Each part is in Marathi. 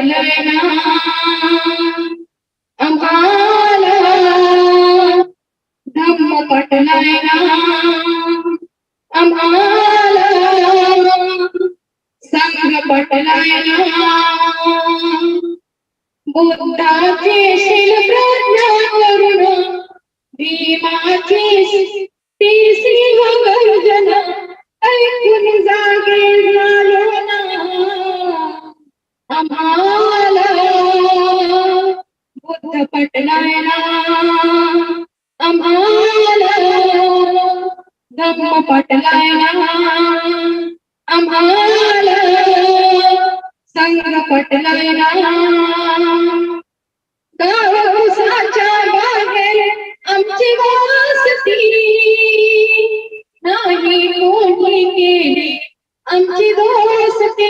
पटलय ना आम्हाला धम्म पटलय ना आम्हाला संघ पटलय ना बुद्धाची शील प्रज्ञा करुण बुद्ध पटलायला आम्हाला धम्म पटलाय आम्हाला संघ पटलाय ना बाहेर आमची वासती नाही केली. आमची दोस्ती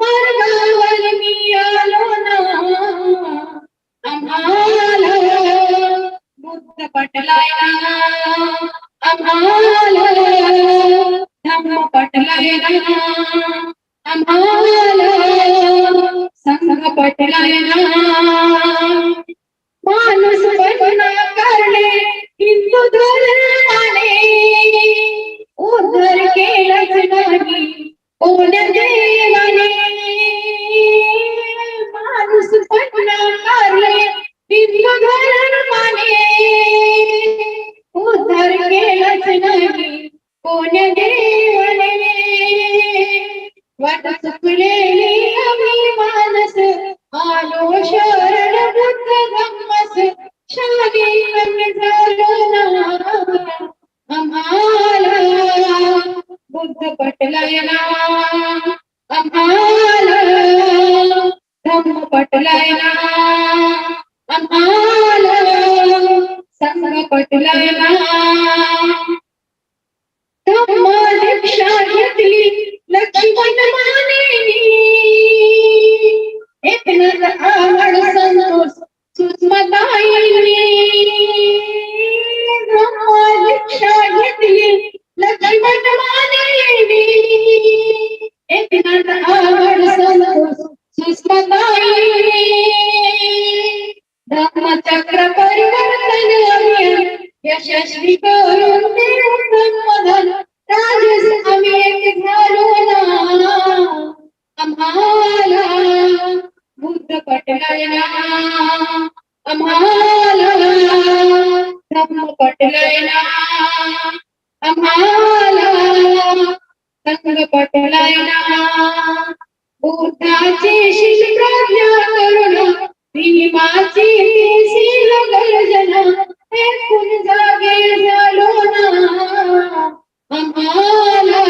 मार्गावर मी आलो ना. आम्हाला बुद्ध पटलाय ना आम्हाला धम्म पटलाय ना आम्हाला संघ पटलाय ना माणूस बना बुद्ध पटलाय ना आम्हाला धम्म पटलाय ना आम्हाला संघ पटलाय ना धम्म धर्मचक्र परिवर्तन यशस्वी करून देऊ संपदन राजस आम्ही एक झालो ना. आम्हाला बुद्ध पटलयना आम्हाला धर्म पटलयना आम्हाला संघ पटलयना बुद्धाची शिल प्रज्ञा करुण भीमाची शील गर्जना ऐकून जागे झालो ना. आम्हाला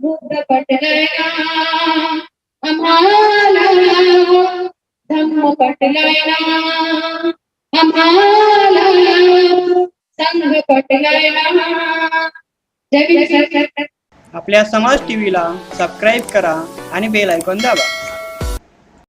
बुद्ध पटलाय आम्हाला धम्म पटलाय आम्हाला संघ पटलाय जय आपल्या समाज टीव्हीला सबस्क्राईब करा. आणि बेल ऐकून दाबा.